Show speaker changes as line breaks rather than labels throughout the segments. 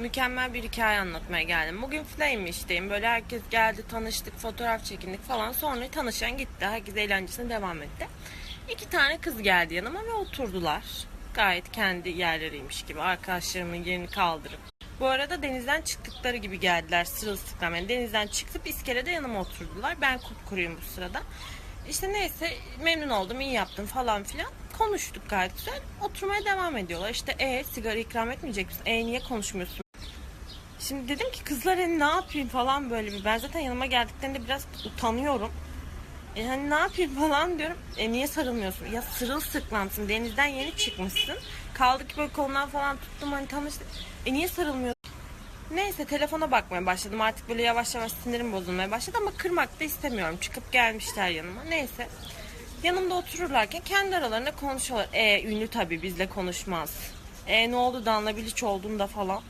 mükemmel bir hikaye anlatmaya geldim. Bugün Flame'mişteyim. Böyle herkes geldi, tanıştık, fotoğraf çekindik falan. Sonra tanışan gitti. Herkes eğlencesine devam etti. İki tane kız geldi yanıma ve oturdular. Gayet kendi yerleriymiş gibi. Arkadaşlarımın yerini kaldırıp. Bu arada denizden çıktıkları gibi geldiler sırılsıklam. Yani denizden çıkıp iskelede yanıma oturdular. Ben kupkuruyum bu sırada. İşte neyse memnun oldum, iyi yaptım falan filan. Konuştuk gayet güzel. Oturmaya devam ediyorlar. İşte e sigara ikram etmeyecek misin? E niye konuşmuyorsun? Şimdi dedim ki kızlar hani ne yapayım falan böyle bir. Ben zaten yanıma geldiklerinde biraz utanıyorum. E hani ne yapayım falan diyorum. E niye sarılmıyorsun? Ya sırılsıklamsın. Denizden yeni çıkmışsın. Kaldı ki böyle kolundan falan tuttum hani tanıştık. E niye sarılmıyorsun? Neyse telefona bakmaya başladım. Artık böyle yavaş yavaş sinirim bozulmaya başladı ama kırmak da istemiyorum. Çıkıp gelmişler yanıma. Neyse. Yanımda otururlarken kendi aralarında konuşuyorlar. E ünlü tabii bizle konuşmaz. E ne oldu Danla Bilic olduğunda falan.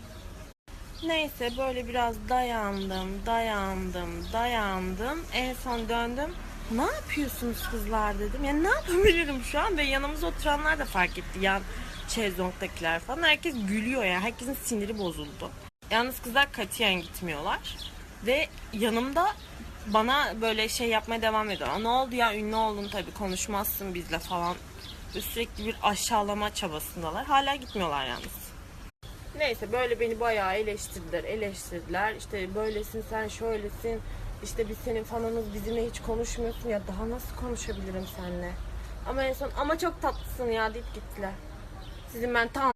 Neyse böyle biraz dayandım, dayandım, dayandım. En son döndüm. Ne yapıyorsunuz kızlar dedim. Ya ne yapabilirim şu an ve yanımızda oturanlar da fark etti. Yan şezlongdakiler falan. Herkes gülüyor ya. Herkesin siniri bozuldu. Yalnız kızlar katiyen gitmiyorlar. Ve yanımda bana böyle şey yapmaya devam ediyor. "Aa, Ne oldu ya ünlü oldun tabii konuşmazsın bizle falan. Ve sürekli bir aşağılama çabasındalar. Hala gitmiyorlar yalnız. Neyse böyle beni bayağı eleştirdiler, eleştirdiler. İşte böylesin sen şöylesin. İşte biz senin fanınız bizimle hiç konuşmuyorsun ya daha nasıl konuşabilirim seninle? Ama en son ama çok tatlısın ya deyip gittiler. Sizin ben tam